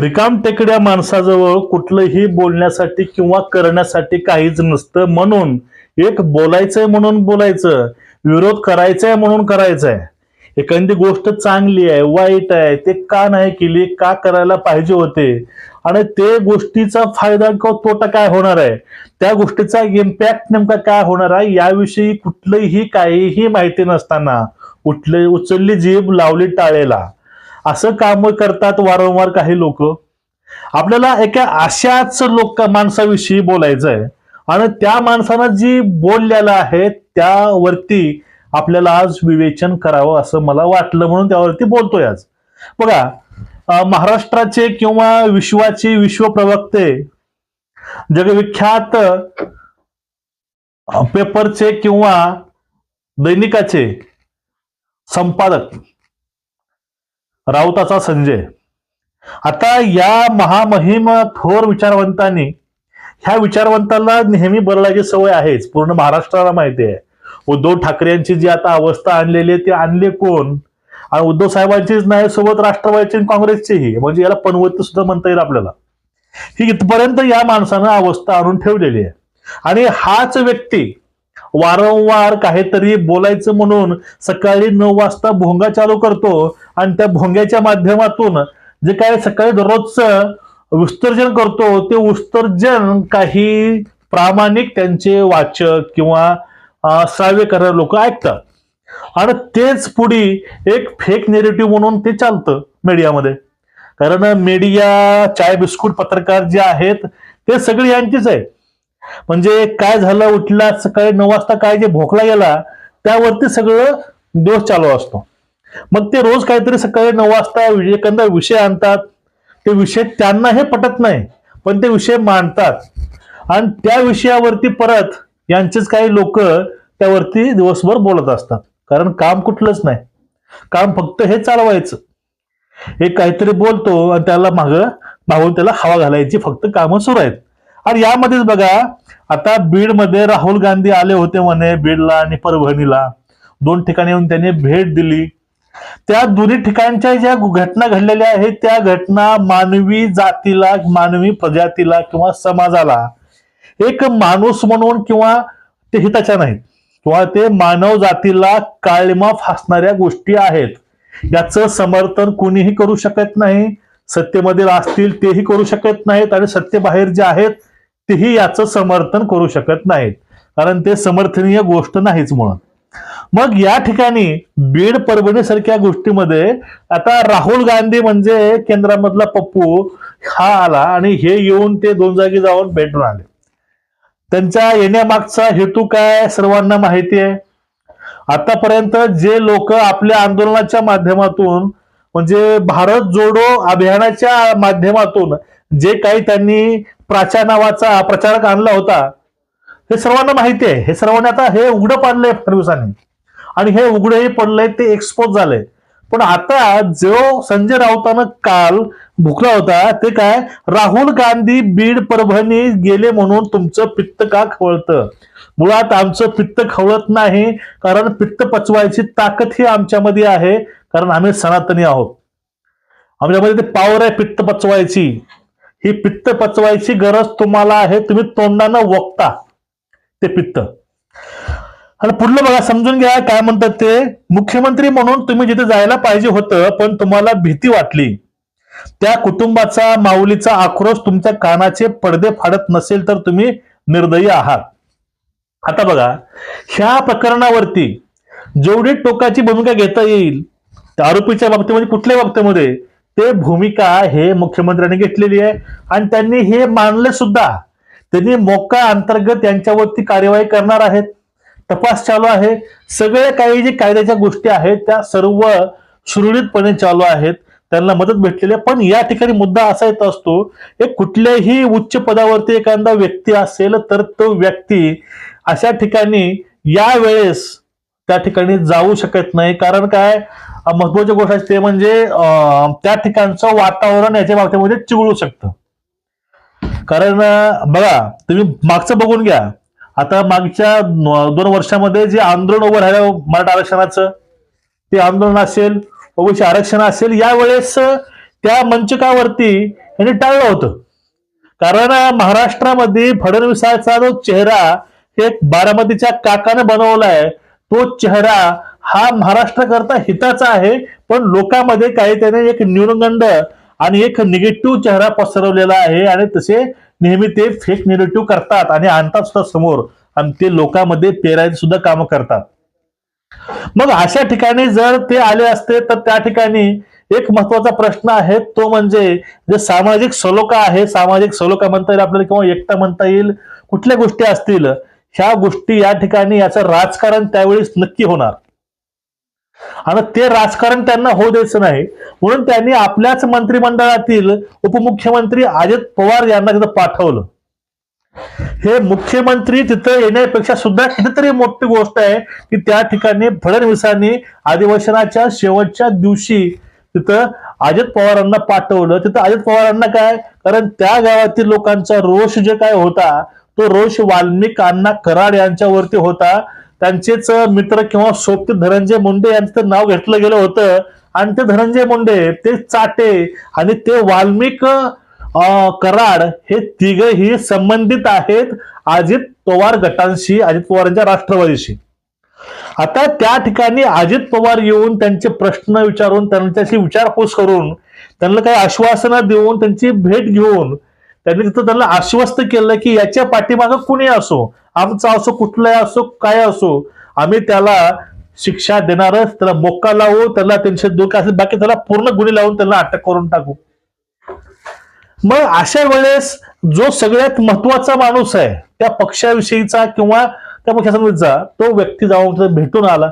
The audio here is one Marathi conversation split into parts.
रिकाम टेकड्या माणसाजवळ कुठलंही बोलण्यासाठी किंवा करण्यासाठी काहीच नसतं. म्हणून एक बोलायचंय म्हणून बोलायचं विरोध करायचाय म्हणून करायचाय. एखादी गोष्ट चांगली आहे वाईट आहे ते का नाही केली का करायला पाहिजे होते? आणि ते गोष्टीचा फायदा किंवा तोटा काय होणार आहे? त्या गोष्टीचा इम्पॅक्ट नेमका काय होणार आहे? याविषयी कुठलंही काहीही माहिती नसताना उठले उचलली जीभ लावली टाळेला. असं काम करतात वारंवार काही लोक. आपल्याला एका अशाच लोक माणसाविषयी बोलायचं आहे आणि त्या माणसानं जी बोललेलं आहे त्यावरती आपल्याला आज विवेचन करावं असं मला वाटलं म्हणून त्यावरती बोलतोय आज. बघा महाराष्ट्राचे किंवा विश्वाचे विश्व प्रवक्ते जगविख्यात पेपरचे किंवा दैनिकाचे संपादक राऊताचा संजय. आता या महामहिम थोर विचारवंतांनी ह्या विचारवंतांना नेहमी बरळाची सवय आहेच पूर्ण महाराष्ट्राला माहिती आहे. उद्धव ठाकरे यांची जी आता अवस्था आणलेली आहे ती आणले कोण? आणि उद्धव साहेबांचीच नाही सोबत राष्ट्रवादीची आणि काँग्रेसचीही. म्हणजे याला पनवती सुद्धा म्हणता येईल आपल्याला. ही इथपर्यंत या माणसानं अवस्था आणून ठेवलेली आहे. आणि हाच व्यक्ती वारंवार काहीतरी बोलायचं म्हणून सकाळी नऊ वाजता भोंगा चालू करतो आणि त्या भोंग्याच्या माध्यमातून जे काय सकाळी दररोजचं विसर्जन करतो ते विसर्जन काही प्रामाणिक त्यांचे वाचक किंवा श्राव्य करणारे लोक ऐकतात. आणि तेच पुढे एक फेक नेरेटिव्ह म्हणून ते चालतं मीडियामध्ये कारण मीडिया चाय बिस्कुट पत्रकार जे आहेत ते सगळे यांचेच आहेत. म्हणजे काय झालं उठला सकाळी नऊ वाजता काय जे भोकला गेला त्यावरती सगळं दिवस चालू असतो. मग ते रोज काहीतरी सकाळी नऊ वाजता एखादा विषय आणतात. ते विषय त्यांना हे पटत नाही पण ते विषय मांडतात. आणि त्या विषयावरती परत यांचेच काही लोक त्यावरती दिवसभर बोलत असतात. कारण काम कुठलंच नाही. काम फक्त हे चालवायचं. एक काहीतरी बोलतो आणि त्याला माग मागून त्याला हवा घालायची फक्त कामं सुरू आहेत. आणि यामध्येच बघा आता बीडमध्ये राहुल गांधी आले होते म्हणे बीडला आणि परभणीला. दोन ठिकाणी येऊन त्यांनी भेट दिली. त्या दोन्ही ठिकाणच्या ज्या घटना घडलेल्या आहेत त्या घटना मानवी जातीला मानवी प्रजातीला किंवा समाजाला एक माणूस म्हणून किंवा ते हिताच्या नाहीत. किंवा ते मानव जातीला काळमा फासणाऱ्या गोष्टी आहेत. याचं समर्थन कोणीही करू शकत नाही. सत्तेमध्ये असतील तेही करू शकत नाहीत आणि सत्तेबाहेर जे आहेत तेही याचं समर्थन करू शकत नाहीत. कारण ते समर्थनीय गोष्ट नाहीच म्हणून. मग या ठिकाणी बीड परभणीसारख्या गोष्टीमध्ये आता राहुल गांधी म्हणजे केंद्रामधला पप्पू हा आला आणि हे येऊन ते दोन जागी जाऊन भेटून आले. त्यांच्या येण्यामागचा हेतू काय सर्वांना माहिती आहे. आतापर्यंत जे लोक आपल्या आंदोलनाच्या माध्यमातून म्हणजे भारत जोडो अभियानाच्या माध्यमातून जे काही त्यांनी प्राचा नावाचा प्रचारक आणला होता. हे सर्वांना माहिती आहे. हे सर्वांनी आता हे उघडं पाडलंय फडणवीसांनी. आणि हे उघडंही पडलंय ते एक्सपोज झालंय. पण आता जो संजय राऊतानं काल भुकला होता ते काय? राहुल गांधी बीड परभणी गेले म्हणून तुमचं पित्त का खवळतं? मुळात आमचं पित्त खवळत नाही कारण पित्त पचवायची ताकद ही आमच्यामध्ये आहे कारण आम्ही सनातनी आहोत. आमच्यामध्ये ते पावर आहे पित्त पचवायची. ही पित्त पचवायची गरज तुम्हाला आहे तुम्ही तोंडानं वक्ता. ते पित्त. आणि पुढलं बघा समजून घ्या काय म्हणतात ते? मुख्यमंत्री म्हणून तुम्ही जिथे जायला पाहिजे होतं पण तुम्हाला भीती वाटली. त्या कुटुंबाचा माऊलीचा आक्रोश तुमच्या कानाचे पडदे फाडत नसेल तर तुम्ही निर्दयी आहात. आता बघा ह्या प्रकरणावरती जेवढी टोकाची भूमिका घेता येईल त्या आरोपीच्या बाबतीमध्ये कुठल्याही बाबतीमध्ये? ते भूमिका हे मुख्यमंत्र्यांनी घेतलेली आहे. आणि त्यांनी हे मानले सुद्धा. त्यांनी मोका अंतर्गत यांच्यावरती कार्यवाही करणार आहेत. तपास चालू आहे. सगळे काही जे कायद्याच्या गोष्टी आहेत त्या सर्व सुरळीतपणे चालू आहेत. त्यांना मदत भेटलेली आहे. पण या ठिकाणी मुद्दा असा येत असतो एक कुठल्याही उच्च पदावरती एखादा व्यक्ती असेल तर तो व्यक्ती अशा ठिकाणी या वेळेस त्या ठिकाणी जाऊ शकत नाही. कारण काय? महत्वाची गोष्ट असते म्हणजे अं, त्या ठिकाणचं वातावरण याच्या बाबतीमध्ये चिघळू शकतं. कारण बघा तुम्ही मागचं बघून घ्या. आता मागच्या दोन वर्षामध्ये जे आंदोलन उभं राहिलं मराठा आरक्षणाचं ते आंदोलन असेल ओबीसी आरक्षण असेल यावेळेस त्या मंचकावरती यांनी टाळलं होतं. कारण महाराष्ट्रामध्ये फडणवीसाचा जो चेहरा हे बारामतीच्या काकाने बनवलाय. तो चेहरा हा महाराष्ट्राकरता हिताचा आहे पण लोकांमध्ये काही त्याने एक न्यूनगंड आणि एक निगेटिव्ह चेहरा पसरवलेला आहे आणि तसे नेहमी ते फेक निगेटिव्ह करतात आणि आणतात सुद्धा समोर आणि ते लोकांमध्ये पेरायचे सुद्धा कामं करतात. मग अशा ठिकाणी जर ते आले असते तर त्या ठिकाणी एक महत्त्वाचा प्रश्न आहे तो म्हणजे जे सामाजिक सलोखा आहे सामाजिक सलोखा म्हणता येईल आपल्याला किंवा एकता म्हणता येईल कुठल्या गोष्टी असतील ह्या गोष्टी या ठिकाणी याचं राजकारण त्यावेळेस नक्की होणार. आणि ते राजकारण त्यांना होऊ द्यायचं नाही. म्हणून त्यांनी आपल्याच मंत्रिमंडळातील उपमुख्यमंत्री अजित पवार यांना तिथं पाठवलं. हे मुख्यमंत्री तिथं येण्यापेक्षा सुद्धा कितीतरी मोठी गोष्ट आहे की त्या ठिकाणी फडणवीसांनी अधिवेशनाच्या शेवटच्या दिवशी तिथं अजित पवारांना पाठवलं. तिथं अजित पवारांना काय? कारण त्या गावातील लोकांचा रोष जे काय होता तो रोष वाल्मिक अण्णा कराड यांच्यावरती होता. त्यांचेच मित्र किंवा सोबती धनंजय मुंडे यांचं नाव घेतलं गेलं होतं. आणि ते धनंजय मुंडे ते चाटे आणि ते वाल्मिक कराड हे तिघही संबंधित आहेत अजित पवार गटांशी अजित पवारांच्या राष्ट्रवादीशी. आता त्या ठिकाणी अजित पवार येऊन त्यांचे प्रश्न विचारून त्यांच्याशी विचारपूस करून त्यांना काही आश्वासनं देऊन त्यांची भेट घेऊन त्यांनी तिथं त्यांना आश्वस्त केलं की याच्या पाठीमागं कुणी असो आमचा असो कुठलाही असो काय असो आम्ही त्याला शिक्षा देणारच त्याला मोक्का लावू त्याला त्यांचे दुःख असेल बाकी त्याला पूर्ण गुन्हे लावून त्याला अटक करून टाकू. मग अशा वेळेस जो सगळ्यात महत्त्वाचा माणूस आहे त्या पक्षाविषयीचा किंवा त्या पक्षासमितीचा तो व्यक्ती जाऊन भेटून आला.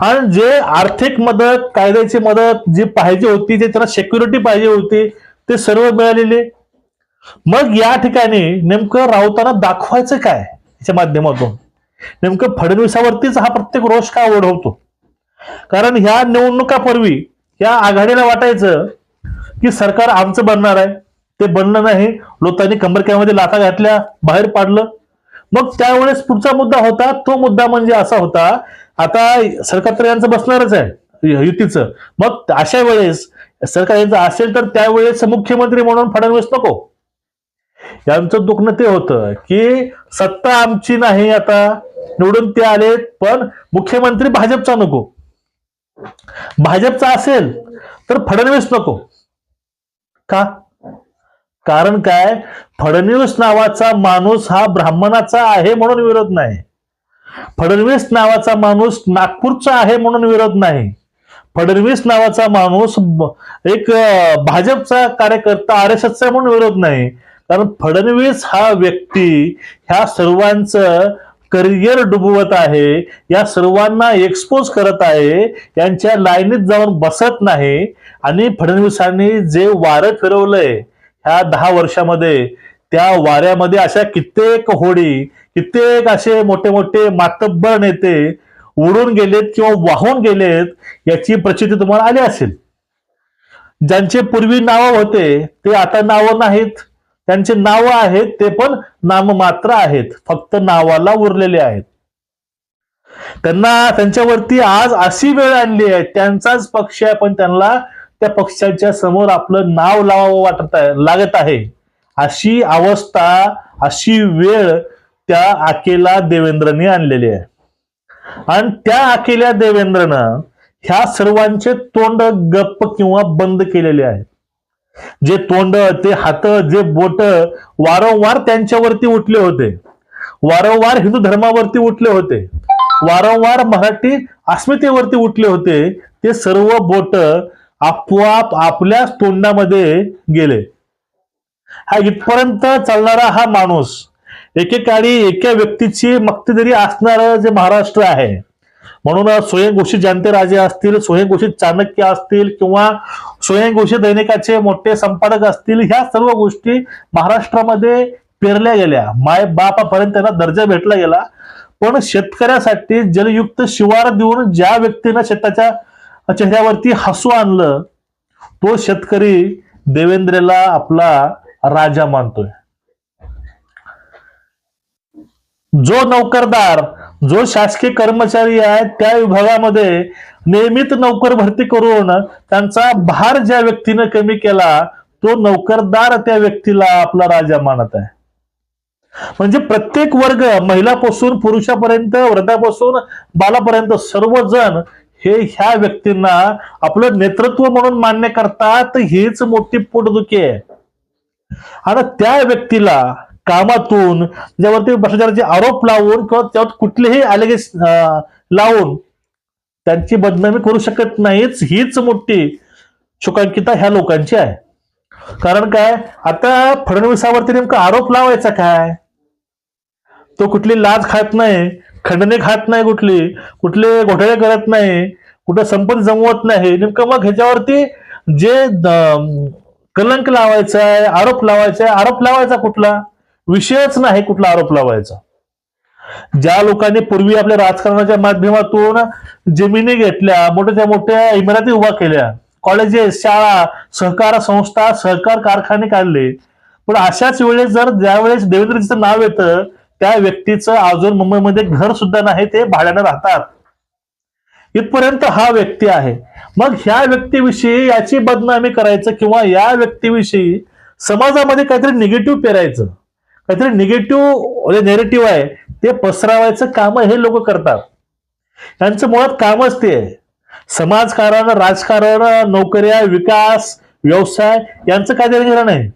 आणि जे आर्थिक मदत कायद्याची मदत जी पाहिजे होती जे त्याला सेक्युरिटी पाहिजे होती ते सर्व मिळालेले. मग या ठिकाणी नेमकं राऊतांना दाखवायचं काय? याच्या माध्यमातून. नेमकं फडणवीसावरतीच हा प्रत्येक रोष का ओढवतो? कारण ह्या निवडणुकापूर्वी या आघाडीला वाटायचं की सरकार आमचं बनणार आहे. ते बनलं नाही. लोकांनी कंबरक्यामध्ये लाथा घातल्या बाहेर पाडलं. मग त्यावेळेस पुढचा मुद्दा होता. तो मुद्दा म्हणजे असा होता आता सरकार तर यांचं बसणारच आहे युतीचं. मग अशा वेळेस सरकार यांचं असेल तर त्यावेळेस मुख्यमंत्री म्हणून फडणवीस नको. यांचं दुखणं ते होतं की सत्ता आमची नाही आता. निवडून ते आलेत पण मुख्यमंत्री भाजपचा नको. भाजपचा असेल तर फडणवीस नको. का? कारण काय? फडणवीस नावाचा माणूस हा ब्राह्मणाचा आहे म्हणून विरोध नाही. फडणवीस नावाचा माणूस नागपूरचा आहे म्हणून विरोध नाही. फडणवीस नावाचा माणूस एक भाजपचा कार्यकर्ता आर एस एसचा म्हणून विरोध नाही. कारण फडणवीस हा व्यक्ती ह्या सर्वांचं करिअर डुबवत आहे या सर्वांना एक्सपोज करत आहे यांच्या लाईनीत जाऊन बसत नाही. आणि फडणवीसांनी जे वारं फिरवलंय ह्या दहा वर्षामध्ये त्या वाऱ्यामध्ये अशा कित्येक होडी कित्येक असे मोठे मोठे मातब्बर नेते उडून गेलेत किंवा वाहून गेलेत याची प्रचिती तुम्हाला आली असेल. ज्यांचे पूर्वी नावं होते ते आता नावं नाहीत. त्यांचे नावं आहेत ते पण नाममात्र आहेत. फक्त नावाला उरलेले आहेत. त्यांना त्यांच्यावरती आज अशी वेळ आणली आहे त्यांचाच पक्ष आहे पण त्यांना त्या पक्षाच्या समोर आपलं नाव लावावं वाटत आहे लागत आहे. अशी अवस्था अशी वेळ त्या आकेला देवेंद्रने आणलेली आहे. आणि त्या अकेल्या देवेंद्रनं ह्या सर्वांचे तोंड गप्प किंवा बंद केलेले आहेत. जे तोंड ते हात जे बोट वारंवार त्यांच्यावरती उठले होते. वारंवार हिंदू धर्मावरती उठले होते. वारंवार मराठी अस्मितेवरती उठले होते. ते सर्व बोट आपोआप आपल्याच तोंडामध्ये गेले. हा इथपर्यंत चालणारा हा माणूस एकेकाळी एका व्यक्तीची मक्तेदारी असणार जे महाराष्ट्र आहे म्हणून स्वयंघोषित जनते राजे असतील स्वयंघोषित चाणक्य असतील किंवा स्वयंघोषित दैनिकाचे मोठे संपादक असतील ह्या सर्व गोष्टी महाराष्ट्रामध्ये पेरल्या गेल्या. माय बापापर्यंत त्यांना दर्जा भेटला गेला. पण शेतकऱ्यासाठी जलयुक्त शिवार देऊन ज्या व्यक्तीनं शेताच्या चेहऱ्यावरती हसू आणलं तो शेतकरी देवेंद्रला आपला राजा मानतोय. जो नौकरदार जो शासकीय कर्मचारी आहे त्या विभागामध्ये नियमित नोकर भरती करून त्यांचा भार ज्या व्यक्तीने कमी केला तो नोकरदार त्या व्यक्तीला आपला राजा मानत आहे. म्हणजे प्रत्येक वर्ग महिलापासून पुरुषापर्यंत वृद्धापासून बालापर्यंत सर्वजण हे ह्या व्यक्तींना आपलं नेतृत्व म्हणून मान्य करतात हीच मोठी पोटदुखी आहे. आणि त्या व्यक्तीला कामातून ज्यावरती भ्रष्टाचाराचे आरोप लावून किंवा त्यावर कुठलेही अलेगेस लावून त्यांची बदनामी करू शकत नाहीच हीच मोठी शोकांकिता ह्या लोकांची आहे. कारण काय? आता फडणवीसावरती नेमका आरोप लावायचा काय? तो कुठली लाज खात नाही खंडणे खात नाही कुठली कुठले घोटाळे करत नाही कुठं संपत्ती जमवत नाही. नेमकं मग ह्याच्यावरती जे द- कलंक लावायचा आहे आरोप लावायचा आहे आरोप लावायचा कुठला? विषयच नाही कुठला आरोप लावायचा. ज्या लोकांनी पूर्वी आपल्या राजकारणाच्या माध्यमातून जमिनी घेतल्या मोठ्या मोठ्या इमारती उभा केल्या कॉलेजेस शाळा सहकार संस्था सहकार कारखाने काढले. पण अशाच वेळेस जर ज्यावेळेस देवेंद्रजीचं नाव येतं त्या व्यक्तीचं अजून मुंबईमध्ये घर सुद्धा नाही ते भाड्यानं राहतात. इथपर्यंत हा व्यक्ती आहे. मग ह्या व्यक्तीविषयी याची बदनामी करायचं किंवा या व्यक्तीविषयी समाजामध्ये काहीतरी निगेटिव्ह पेरायचं? काहीतरी निगेटिव्ह जे नेरेटिव्ह आहे ते पसरावायचं काम हे लोक करतात. यांचं मुळात कामच ते आहे. समाजकारण राजकारण नोकऱ्या विकास व्यवसाय यांचं काय देणं घेणं नाही.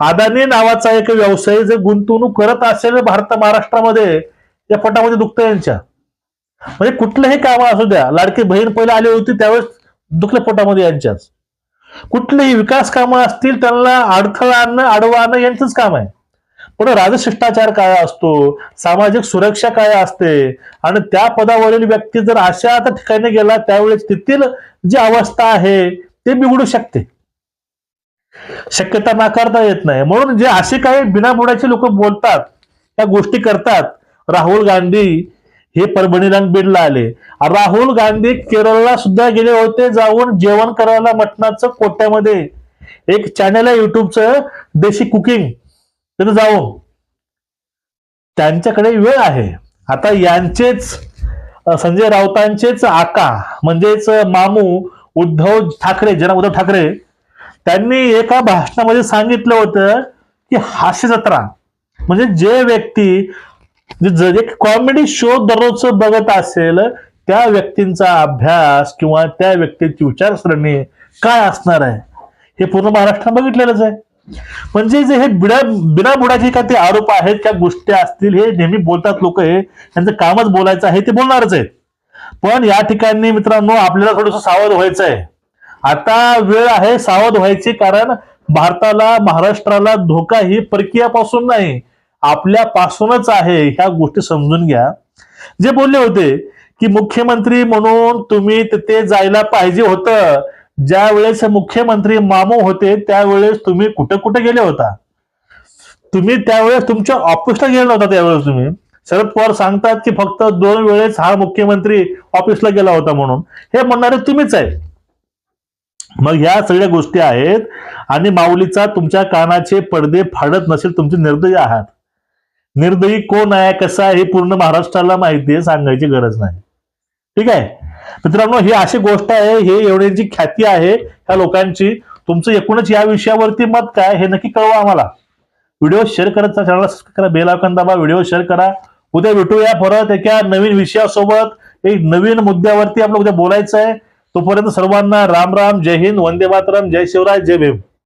अदानी नावाचा एक व्यवसाय जर गुंतवणूक करत असेल भारत महाराष्ट्रामध्ये या पटामध्ये दुखतं यांच्या. म्हणजे कुठलंही काम असू द्या लाडकी बहीण पहिले आली होती त्यावेळेस दुखल्या पोटामध्ये यांच्याच. कुठलेही विकास कामं असतील त्यांना अडथळा आणणं अडवा आणणं यांचंच काम आहे. पण राजशिष्टाचार काय असतो? सामाजिक सुरक्षा काय असते? आणि त्या पदावरील व्यक्ती जर अशा आता ठिकाणी गेला त्यावेळेस तेथील जी अवस्था आहे ते बिघडू शकते. शक्यता नाकारता येत नाही. म्हणून जे असे काही बिनाबुडाचे लोक बोलतात त्या गोष्टी करतात. राहुल गांधी हे परभणीला बीडला आले. राहुल गांधी केरळला सुद्धा गेले होते जाऊन जेवण करायला मटणाचं कोट्यामध्ये. एक चॅनल आहे युट्यूबचं देशी कुकिंग तर जाऊन त्यांच्याकडे वेळ आहे. आता यांचेच संजय राऊतांचेच आका म्हणजेच मामू उद्धव ठाकरे जना उद्धव ठाकरे त्यांनी एका भाषणामध्ये सांगितलं होतं की हास्य जत्रा. म्हणजे जे व्यक्ती जे कॉमेडी शो दररोज बघत असेल त्या व्यक्तींचा अभ्यास किंवा त्या व्यक्तीची विचारसरणी काय असणार आहे? हे पूर्ण महाराष्ट्रात बघितलेलंच आहे. म्हणजे जे हे बिडा बुडाचे का ते आरोप आहेत त्या गोष्टी असतील हे नेहमी बोलतात लोक हे त्यांचं कामच बोलायचं आहे ते बोलणारच आहेत. पण या ठिकाणी मित्रांनो आपल्याला थोडस सावध व्हायचं आहे आता वेळ आहे सावध व्हायची कारण भारताला महाराष्ट्राला धोका ही परकीयापासून नाही आपल्यापासूनच आहे ह्या गोष्टी समजून घ्या. जे बोलले होते की मुख्यमंत्री म्हणून तुम्ही तिथे जायला पाहिजे होतं ज्या वेळेस मुख्यमंत्री मामू होते त्यावेळेस तुम्ही कुठे कुठे गेले होता? तुम्ही त्यावेळेस तुमच्या ऑफिसला गेला होता त्यावेळेस तुम्ही? शरद पवार सांगतात की फक्त दोन वेळेस हा मुख्यमंत्री ऑफिसला गेला होता म्हणून. हे म्हणणारे तुम्हीच आहे. मग ह्या सगळ्या गोष्टी आहेत आणि माऊलीचा तुमच्या कानाचे पडदे फाडत नसेल तुमचे निर्दयी आहात. निर्दयी कोण आहे कसा आहे हे पूर्ण महाराष्ट्राला माहिती आहे सांगायची गरज नाही. ठीक आहे? मित्रांनो ही अशी गोष्ट आहे हे एवढी जी ख्याती आहे ह्या लोकांची तुमचं एकूणच या विषयावरती मत काय हे नक्की कळवा आम्हाला. व्हिडिओ शेअर करत चॅनलला करा बेल आयकॉन दाबा व्हिडिओ शेअर करा. उद्या भेटूया परत एका नवीन विषयासोबत एक नवीन मुद्द्यावरती आपलं उद्या बोलायचं आहे तोपर्यंत सर्वांना राम राम जय हिंद वंदे मातरम जय शिवराय जय भीम.